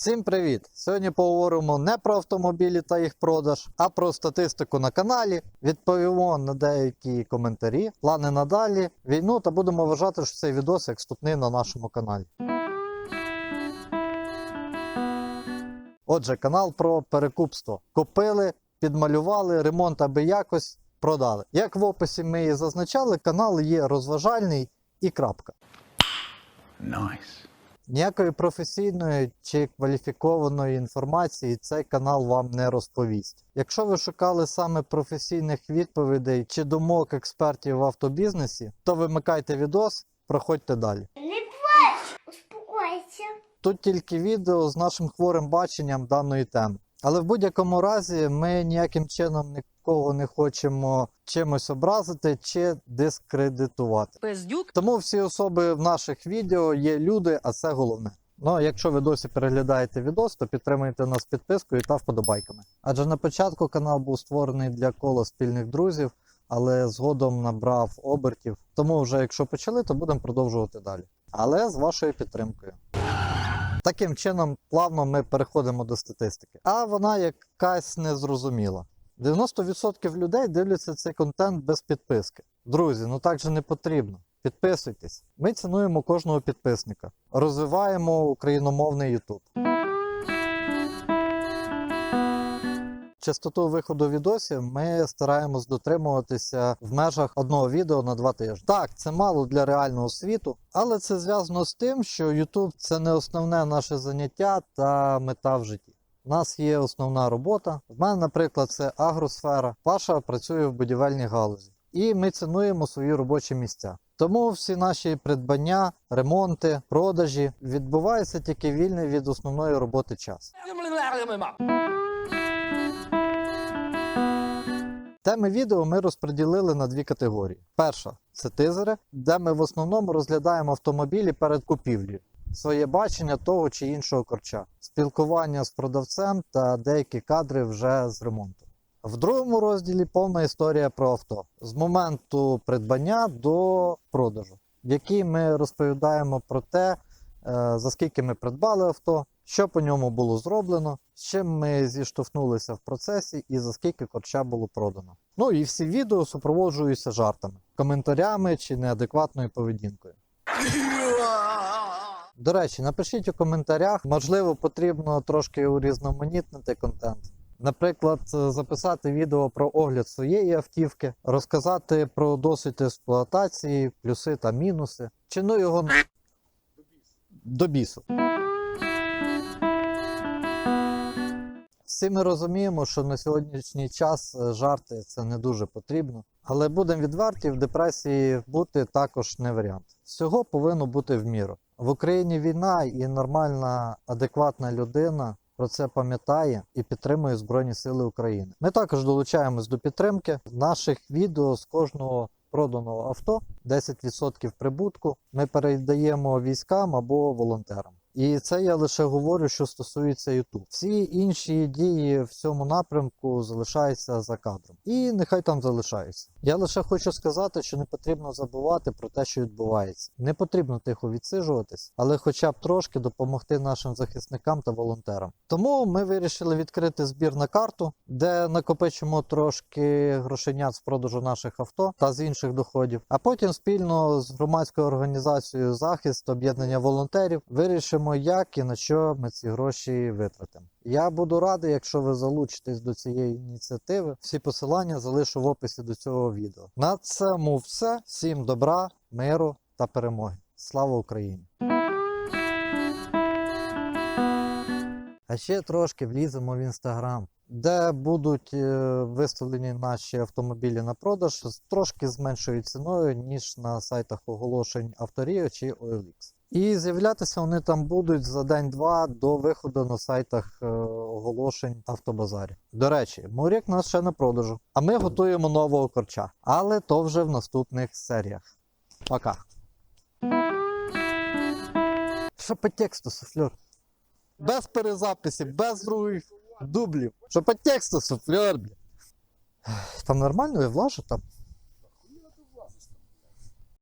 Всім привіт! Сьогодні поговоримо не про автомобілі та їх продаж, а про статистику на каналі. Відповімо на деякі коментарі, плани надалі, війну та будемо вважати, що цей відос як вступний на нашому каналі. Отже, канал про перекупство. Купили, підмалювали, ремонт аби якось продали. Як в описі ми і зазначали, канал є розважальний і крапка. Nice. Ніякої професійної чи кваліфікованої інформації цей канал вам не розповість. Якщо ви шукали саме професійних відповідей чи думок експертів в автобізнесі, то вимикайте відос, проходьте далі. Не плач, успокойся. Тут тільки відео з нашим хворим баченням даної теми. Але в будь-якому разі ми ніяким чином нікого не хочемо чимось образити чи дискредитувати. Пиздюк Тому всі особи в наших відео є люди, а це головне. Ну, якщо ви досі переглядаєте відос, то підтримуйте нас підпискою та вподобайками. Адже на початку канал був створений для кола спільних друзів, але згодом набрав обертів. Тому вже якщо почали, то будемо продовжувати далі. Але з вашою підтримкою. Таким чином, плавно ми переходимо до статистики. А вона якась незрозуміла. 90% людей дивляться цей контент без підписки. Друзі, ну так же не потрібно. Підписуйтесь. Ми цінуємо кожного підписника. Розвиваємо україномовний YouTube. Частоту виходу відосів ми стараємось дотримуватися в межах одного відео на два тижні. Так, це мало для реального світу, але це зв'язано з тим, що YouTube це не основне наше заняття та мета в житті. У нас є основна робота. В мене, наприклад, це агросфера. Паша працює в будівельній галузі. І ми цінуємо свої робочі місця. Тому всі наші придбання, ремонти, продажі відбуваються тільки вільний від основної роботи час. Теми відео ми розподілили на дві категорії. Перша це тизери, де ми в основному розглядаємо автомобілі перед купівлею, своє бачення того чи іншого корча, спілкування з продавцем та деякі кадри вже з ремонту. В другому розділі повна історія про авто з моменту придбання до продажу, в якій ми розповідаємо про те, е, за скільки ми придбали авто, що по ньому було зроблено, з чим ми зіштовхнулися в процесі і за скільки корча було продано. Ну і всі відео супроводжуються жартами, коментарями чи неадекватною поведінкою. До речі, напишіть у коментарях, можливо, потрібно трошки урізноманітнити контент. Наприклад, записати відео про огляд своєї автівки, розказати про досвід експлуатації, плюси та мінуси, чи ну його до бісу. Всі ми розуміємо, що на сьогоднішній час е, жарти це не дуже потрібно. Але будемо відверті, в депресії бути також не варіант. Всього повинно бути в міру. В Україні війна і нормальна, адекватна людина про це пам'ятає і підтримує Збройні Сили України. Ми також долучаємось до підтримки наших відео з кожного проданого авто. 10% прибутку ми передаємо військам або волонтерам. І це я лише говорю, що стосується YouTube. Всі інші дії в цьому напрямку залишаються за кадром. І нехай там залишаються. Я лише хочу сказати, що не потрібно забувати про те, що відбувається. Не потрібно тихо відсиджуватись, але хоча б трошки допомогти нашим захисникам та волонтерам. Тому ми вирішили відкрити збір на карту, де накопичимо трошки грошенят з продажу наших авто та з інших доходів. А потім спільно з громадською організацією захист об'єднання волонтерів вирішимо, як і на що ми ці гроші витратимо. Я буду радий, якщо ви залучитесь до цієї ініціативи. Всі посилання залишу в описі до цього відео. На цьому все. Всім добра, миру та перемоги. Слава Україні! А ще трошки вліземо в інстаграм, де будуть е, виставлені наші автомобілі на продаж з трошки з меншою ціною, ніж на сайтах оголошень Авторіо чи OLX. І з'являтися вони там будуть за день-два до виходу на сайтах е, оголошень автобазарі. До речі, Мурік нас ще на продажу. А ми готуємо нового корча. Але то вже в наступних серіях. Пока. Що по тексту, суфлер? Без перезаписів, без других дублів. Що по тексту, суфлер. Там нормально, я влажу там.